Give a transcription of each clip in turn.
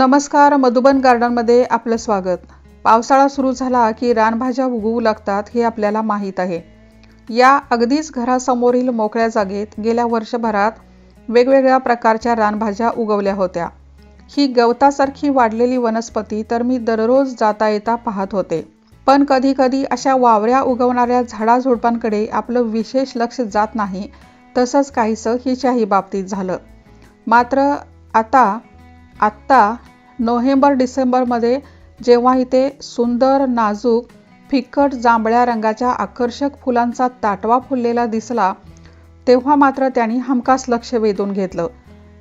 नमस्कार मधुबन गार्डनमध्ये आपलं स्वागत. पावसाळा सुरू झाला की रानभाज्या उगवू लागतात हे आपल्याला माहीत आहे. या अगदीच घरासमोरील मोकळ्या जागेत गेल्या वर्षभरात वेगवेगळ्या प्रकारच्या रानभाज्या उगवल्या होत्या. ही गवतासारखी वाढलेली वनस्पती तर मी दररोज जाता येता पाहत होते. पण कधी कधी अशा वावऱ्या उगवणाऱ्या झाडाझुडपांकडे आपलं विशेष लक्ष जात नाही तसंच काहीसं हिच्याही बाबतीत झालं. मात्र आता आत्ता नोव्हेंबर डिसेंबरमध्ये जेव्हा इथे सुंदर नाजूक फिक्कट जांभळ्या रंगाच्या आकर्षक फुलांचा ताटवा फुललेला दिसला तेव्हा मात्र त्यांनी हमखास लक्ष वेधून घेतलं.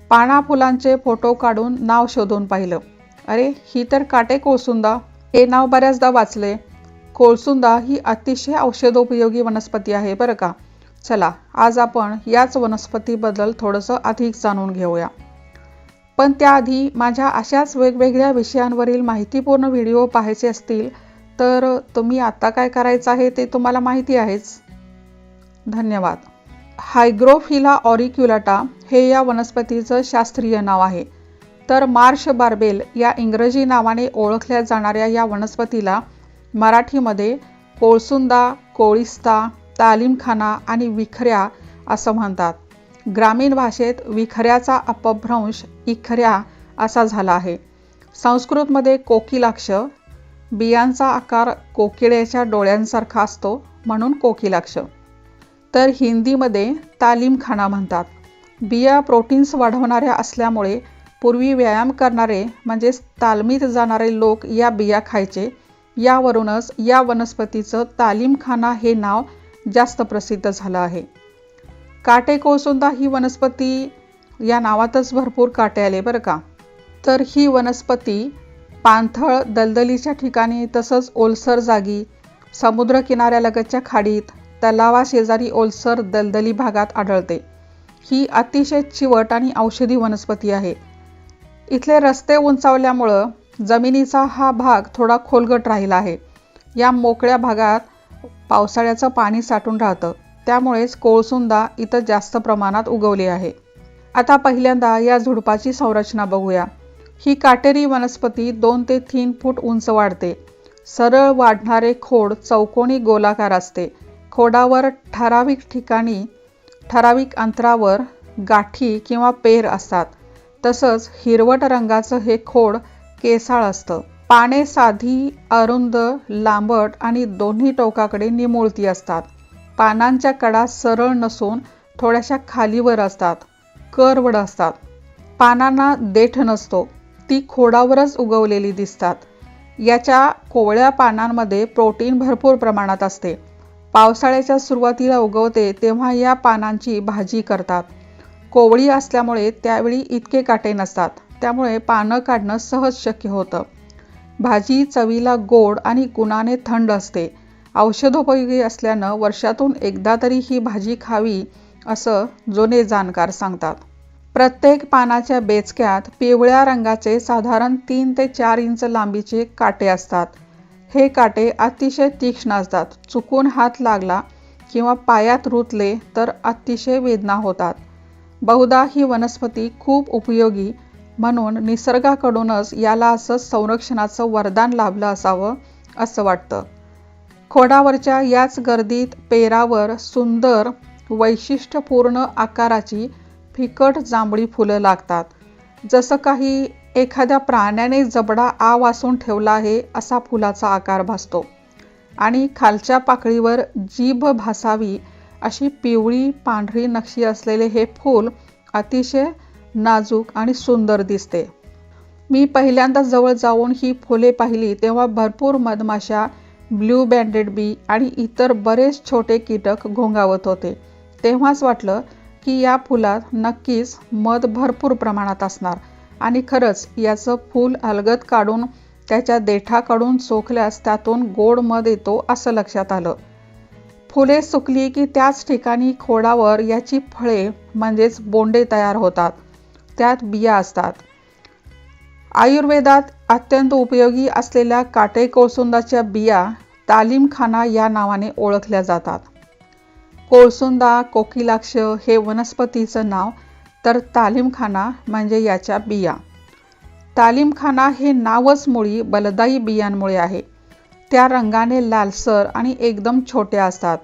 पाना फुलांचे फोटो काढून नाव शोधून पाहिलं. अरे ही तर काटे कोळसुंदा. हे नाव बऱ्याचदा वाचले. कोळसुंदा ही अतिशय औषधोपयोगी वनस्पती आहे बरं का? चला आज आपण याच वनस्पतीबद्दल थोडंसं अधिक जाणून घेऊया. पण त्याआधी माझ्या अशाच वेगवेगळ्या विषयांवरील माहितीपूर्ण व्हिडिओ पाहायचे असतील तर तुम्ही आता काय करायचं आहे ते तुम्हाला माहिती आहेच. धन्यवाद. हायग्रोफिला ऑरिक्युलाटा हे या वनस्पतीचं शास्त्रीय नाव आहे. तर मार्श बार्बेल या इंग्रजी नावाने ओळखल्या जाणाऱ्या या वनस्पतीला मराठीमध्ये कोळसुंदा कोळिस्ता तालीमखाना आणि विखऱ्या असं म्हणतात. ग्रामीण भाषेत विखऱ्याचा अपभ्रंश इखऱ्या असा झाला आहे. संस्कृतमध्ये कोकिलाक्ष बियांचा आकार कोकिळ्याच्या डोळ्यांसारखा असतो म्हणून कोकिलाक्ष. तर हिंदीमध्ये तालीमखाना म्हणतात. बिया प्रोटीन्स वाढवणाऱ्या असल्यामुळे पूर्वी व्यायाम करणारे म्हणजेच तालमीत जाणारे लोक या बिया खायचे. यावरूनच या वनस्पतीचं तालीमखाना हे नाव जास्त प्रसिद्ध झालं आहे. काटे कोसुंदा ही वनस्पती या नावातच भरपूर काटे आले बरं का. तर ही वनस्पती पाणथळ दलदलीच्या ठिकाणी तसंच ओलसर जागी समुद्र किनाऱ्यालगतच्या खाडीत तलावाशेजारी ओलसर दलदली भागात आढळते. ही अतिशय चिवट आणि औषधी वनस्पती आहे. इथले रस्ते उंचावल्यामुळं जमिनीचा हा भाग थोडा खोलगट राहिला आहे. या मोकळ्या भागात पावसाळ्याचं पाणी साठून राहतं. त्यामुळेच कोळसुंदा इथं जास्त प्रमाणात उगवली आहे. आता पहिल्यांदा या झुडपाची संरचना बघूया. ही काटेरी वनस्पती दोन ते तीन फूट उंच वाढते. सरळ वाढणारे खोड चौकोनी गोलाकार असते. खोडावर ठराविक ठिकाणी ठराविक अंतरावर गाठी किंवा पेर असतात. तसंच हिरवट रंगाचं हे खोड केसाळ असतं. पाने साधी अरुंद लांबट आणि दोन्ही टोकाकडे निमुळती असतात. पानांच्या कडा सरळ नसून थोड्याशा खालीवर असतात करवड असतात. पानांना देठ नसतो ती खोडावरच उगवलेली दिसतात. याच्या कोवळ्या पानांमध्ये प्रोटीन भरपूर प्रमाणात असते. पावसाळ्याच्या सुरुवातीला उगवते तेव्हा या पानांची भाजी करतात. कोवळी असल्यामुळे त्यावेळी इतके काटे नसतात त्यामुळे पानं काढणं सहज शक्य होतं. भाजी चवीला गोड आणि गुणाने थंड असते. औषधोपयोगी असल्यानं वर्षातून एकदा तरी ही भाजी खावी असं जुने जाणकार सांगतात. प्रत्येक पानाच्या बेचक्यात पिवळ्या रंगाचे साधारण तीन ते चार इंच लांबीचे काटे असतात. हे काटे अतिशय तीक्ष्ण असतात. चुकून हात लागला किंवा पायात रुतले तर अतिशय वेदना होतात. बहुधा ही वनस्पती खूप उपयोगी म्हणून निसर्गाकडूनच याला असं संरक्षणाचं वरदान लाभलं असावं असं वाटतं. खोडावरच्या याच गर्दीत पेरावर सुंदर वैशिष्ट्यपूर्ण आकाराची फिकट जांभळी फुलं लागतात. जसं काही एखाद्या प्राण्याने जबडा आ वासून ठेवला आहे असा फुलाचा आकार भासतो. आणि खालच्या पाकळीवर जीभ भासावी अशी पिवळी पांढरी नक्षी असलेले हे फूल अतिशय नाजूक आणि सुंदर दिसते. मी पहिल्यांदा जवळ जाऊन ही फुले पाहिली तेव्हा भरपूर मधमाशा ब्ल्यू बँडेड बी आणि इतर बरेच छोटे कीटक घोंगावत होते. तेव्हाच वाटलं की या फुलात नक्कीच मध भरपूर प्रमाणात असणार. आणि खरंच याचं फूल अलगद काढून त्याच्या देठाकडून सोखल्यास त्यातून गोड मध येतो असं लक्षात आलं. फुले सुकली की त्याच ठिकाणी खोडावर याची फळे म्हणजेच बोंडे तयार होतात. त्यात बिया असतात. आयुर्वेदात अत्यंत उपयोगी असलेल्या काटे कोळसुंदाच्या बिया तालीमखाना या नावाने ओळखल्या जातात. कोळसुंदा कोकिलाक्ष हे वनस्पतीचं नाव तर तालीमखाना म्हणजे याच्या बिया. तालीमखाना हे नावच मुळी बलदाई बियांमुळे आहे. त्या रंगाने लालसर आणि एकदम छोट्या असतात.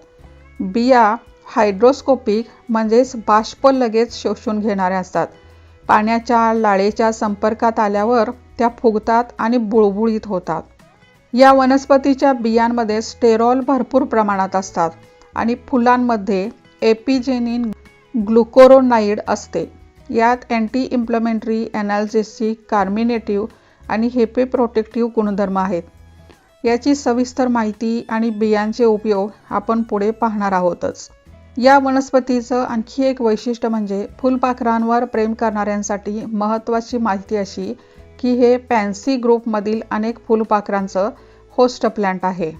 बिया हायड्रोस्कोपिक म्हणजेच बाष्प लगेच शोषून घेणाऱ्या असतात. पाण्याच्या लाळेच्या संपर्कात आल्यावर त्या फुगतात आणि बुळबुळीत होतात. या वनस्पतीच्या बियांमध्ये स्टेरॉल भरपूर प्रमाणात असतात आणि फुलांमध्ये एपिजेनिन ग्लुकोरोनाईड असते. यात अँटी इम्प्लमेंटरी ॲनाल्जेसिक कार्मिनेटिव्ह आणि हेपे प्रोटेक्टिव्ह गुणधर्म आहेत. याची सविस्तर माहिती आणि बियांचे उपयोग आपण पुढे पाहणार आहोतच. या वनस्पतीचं आणखी एक वैशिष्ट्य म्हणजे फुलपाखरांवर प्रेम करणाऱ्यांसाठी महत्त्वाची माहिती अशी की हे पॅन्सी ग्रुपमधील अनेक फुलपाखरांचं होस्ट प्लॅन्ट आहे.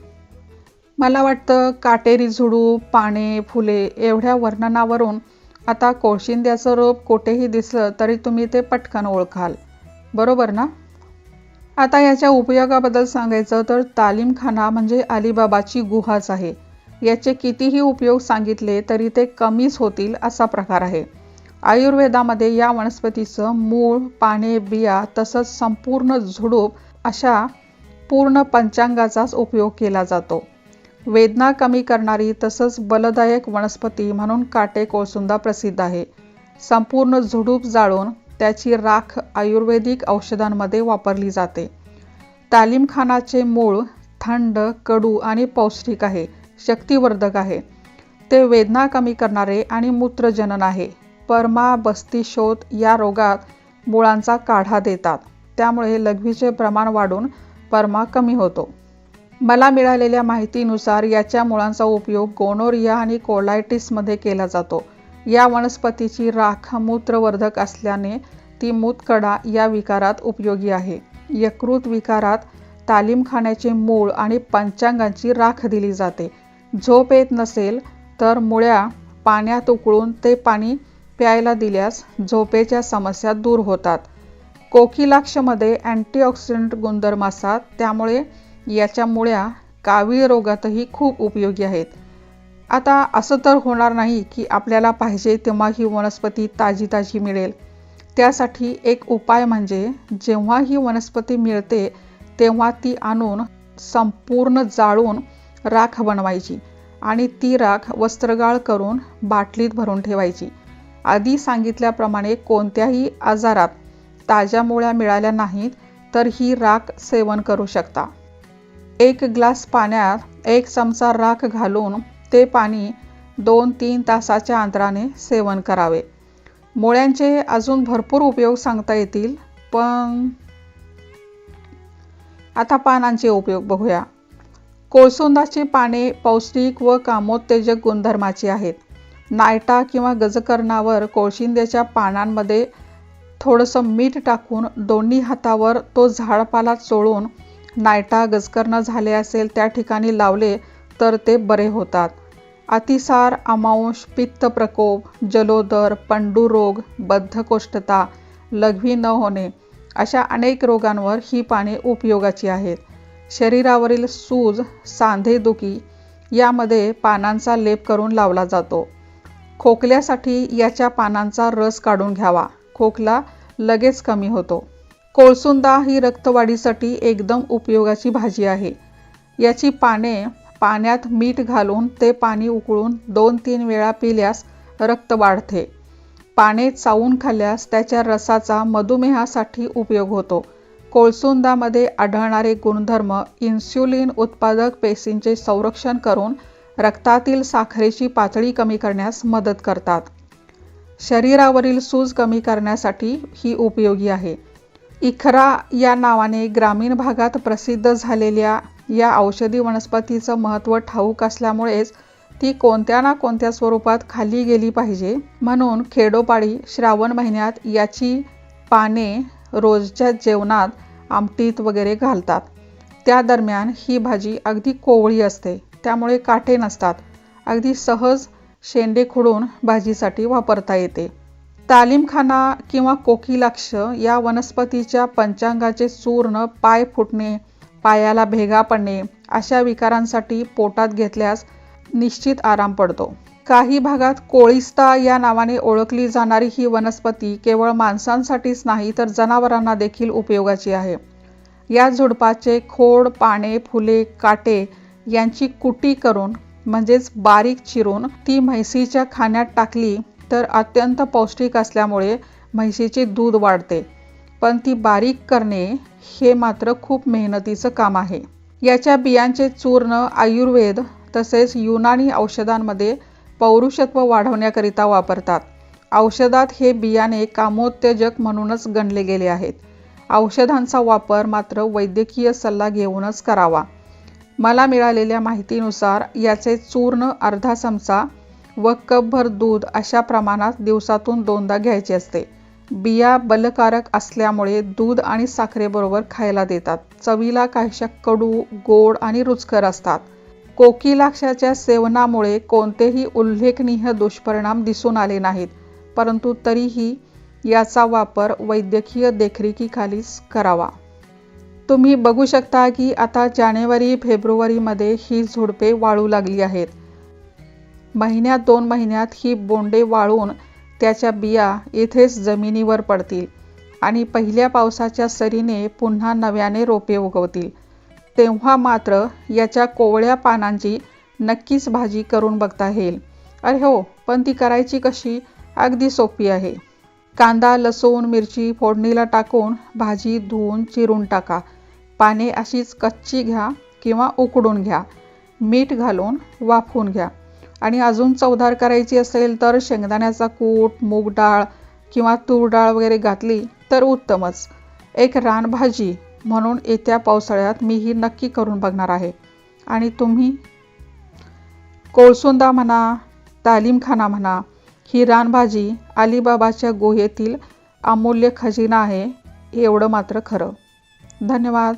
मला वाटतं काटेरी झुडूप पाने फुले एवढ्या वर्णनावरून आता कोळशिंद्याचं रोप कुठेही दिसलं तरी तुम्ही ते पटकन ओळखाल. बरोबर ना? आता याच्या उपयोगाबद्दल सांगायचं तर तालीमखाना म्हणजे अलिबाबाची गुहाच आहे. याचे कितीही उपयोग सांगितले तरी ते कमीच होतील असा प्रकार आहे. आयुर्वेदामध्ये या वनस्पतीचं मूळ पाने बिया तसंच संपूर्ण झुडूप अशा पूर्ण पंचांगाचाच उपयोग केला जातो. वेदना कमी करणारी तसंच बलदायक वनस्पती म्हणून काटे कोळसुंदा प्रसिद्ध आहे. संपूर्ण झुडूप जाळून त्याची राख आयुर्वेदिक औषधांमध्ये वापरली जाते. तालीमखानाचे मूळ थंड कडू आणि पौष्टिक आहे. शक्तिवर्धक आहे. ते वेदना कमी करणारे आणि मूत्रजनन आहे. परमा बस्तीशोथ या रोगात मुळांचा काढा देतात. त्यामुळे लघवीचे प्रमाण वाढून परमा कमी होतो. मला मिळालेल्या माहितीनुसार याच्या मुळांचा उपयोग गोनोरिया आणि कोलायटिसमध्ये केला जातो. या वनस्पतीची राख मूत्रवर्धक असल्याने ती मूतकडा या विकारात उपयोगी आहे. यकृत विकारात तालीम खाण्याचे मूळ आणि पंचांगांची राख दिली जाते. झोप येत नसेल तर मुळ्या पाण्यात उकळून ते पाणी प्यायला दिल्यास झोपेच्या समस्या दूर होतात. कोकिलाक्षमध्ये अँटीऑक्सिडंट गुणधर्म असतात त्यामुळे याच्या मुळ्या कावीळ रोगातही खूप उपयोगी आहेत. आता असं तर होणार नाही की आपल्याला पाहिजे तेव्हा ही वनस्पती ताजी ताजी मिळेल. त्यासाठी एक उपाय म्हणजे जेव्हा ही वनस्पती मिळते तेव्हा ती आणून संपूर्ण जाळून राख बनवायची आणि ती राख वस्त्रगाळ करून बाटलीत भरून ठेवायची. आधी सांगितल्याप्रमाणे कोणत्याही आजारात ताज्या मुळ्या मिळाल्या नाहीत तर ही राख सेवन करू शकता. एक ग्लास पाण्यात एक चमचा राख घालून ते पाणी दोन तीन तासाच्या अंतराने सेवन करावे. मुळ्यांचे अजून भरपूर उपयोग सांगता येतील पण आता पानांचे उपयोग बघूया. कोळसोंदाची पाने पौष्टिक व कामोत्तेजक गुणधर्माची आहेत. नायटा किंवा गजकर्णावर कोळशिंद्याच्या पानांमध्ये थोडंसं मीठ टाकून दोन्ही हातावर तो झाडपाला चोळून नायटा गजकर्ण झाले असेल त्या ठिकाणी लावले तर ते बरे होतात. अतिसार अमांश पित्त प्रकोप जलोदर पंडुरोग बद्धकोष्ठता लघवी न होणे अशा अनेक रोगांवर ही पाने उपयोगाची आहेत. शरीरावरील सूज सांधेदुखी यामध्ये पानांचा लेप करून लावला जातो. खोकल्यासाठी याच्या पानांचा रस काढून घ्यावा. खोकला लगेच कमी होतो. कोळसुंदा ही रक्तवाढीसाठी एकदम उपयोगाची भाजी आहे. याची पाने पाण्यात मीठ घालून ते पाणी उकळून दोन तीन वेळा पिल्यास रक्त वाढते. पाने चावून खाल्ल्यास त्याच्या रसाचा मधुमेहासाठी उपयोग होतो. कोळसुंदामध्ये आढळणारे गुणधर्म इन्स्युलिन उत्पादक पेशींचे संरक्षण करून रक्तातील साखरेची पातळी कमी करण्यास मदत करतात. शरीरावरील सूज कमी करण्यासाठी ही उपयोगी आहे. इखरा या नावाने ग्रामीण भागात प्रसिद्ध झालेल्या या औषधी वनस्पतीचं महत्त्व ठाऊक असल्यामुळेच ती कोणत्या ना कोणत्या स्वरूपात खाली गेली पाहिजे म्हणून खेडोपाडी श्रावण महिन्यात याची पाने रोजच्या जेवणात आमटीत वगैरे घालतात. त्या दरम्यान ही भाजी अगदी कोवळी असते त्यामुळे काटे नसतात. अगदी सहज शेंडे खुडून भाजीसाठी वापरता येते. तालीमखाना किंवा कोकिलाक्ष या वनस्पतीच्या पंचांगाचे चूर्ण पाय फुटणे पायाला भेगा पडणे अशा विकारांसाठी पोटात घेतल्यास निश्चित आराम पडतो. काही भागात कोळिस्ता या नावाने ओळखली जाणारी ही वनस्पती केवळ माणसांसाठीच नाही तर जनावरांना देखील उपयोगाची आहे. या झुडपाचे खोड पाने फुले काटे यांची कुटी करून म्हणजेच बारीक चिरून ती म्हैसीच्या खाण्यात टाकली तर अत्यंत पौष्टिक असल्यामुळे म्हैसीचे दूध वाढते. पण ती बारीक करणे हे मात्र खूप मेहनतीचं काम आहे. याच्या बियांचे चूर्ण आयुर्वेद तसेच युनानी औषधांमध्ये पौरुषत्व वाढवण्याकरिता वापरतात. औषधात हे बियाणे कामोत्तेजक म्हणूनच गणले गेले आहेत. औषधांचा वापर मात्र वैद्यकीय सल्ला घेऊनच करावा. मला मिळालेल्या माहितीनुसार याचे चूर्ण अर्धा चमचा व कपभर दूध अशा प्रमाणात दिवसातून दोनदा घ्यायचे असते. बिया बलकारक असल्यामुळे दूध आणि साखरेबरोबर खायला देतात. चवीला काहीशा कडू गोड आणि रुचकर असतात. कोकिलाक्षाच्या सेवनामुळे कोणतेही उल्लेखनीय दुष्परिणाम दिसून आले नाहीत परंतु तरीही याचा वापर वैद्यकीय देखरेखीखालीच करावा. तुम्ही बघू शकता की आता जानेवारी फेब्रुवारीमध्ये ही झुडपे वाळू लागली आहेत. महिन्यात दोन महिन्यात ही बोंडे वाळून त्याच्या बिया येथेच जमिनीवर पडतील आणि पहिल्या पावसाच्या सरीने पुन्हा नव्याने रोपे उगवतील. तेव्हा मात्र याच्या कोवळ्या पानांची नक्कीच भाजी करून बघता येईल. अरे हो पण ती करायची कशी? अगदी सोपी आहे. कांदा लसूण मिरची फोडणीला टाकून भाजी धुवून चिरून टाका. पाने अशीच कच्ची घ्या किंवा उकडून घ्या. मीठ घालून वाफवून घ्या. आणि अजून चवदार करायची असेल तर शेंगदाण्याचा कूट मूग डाळ किंवा तूर डाळ वगैरे घातली तर उत्तमच. एक रानभाजी म्हणून येत्या पावसाळ्यात मी ही नक्की करून बघणार आहे. आणि तुम्ही कोळसुंदा म्हणा तालीमखाना म्हणा ही रानभाजी अलिबाबाच्या गुहेतील अमूल्य खजिना आहे एवढं मात्र खरं. धन्यवाद.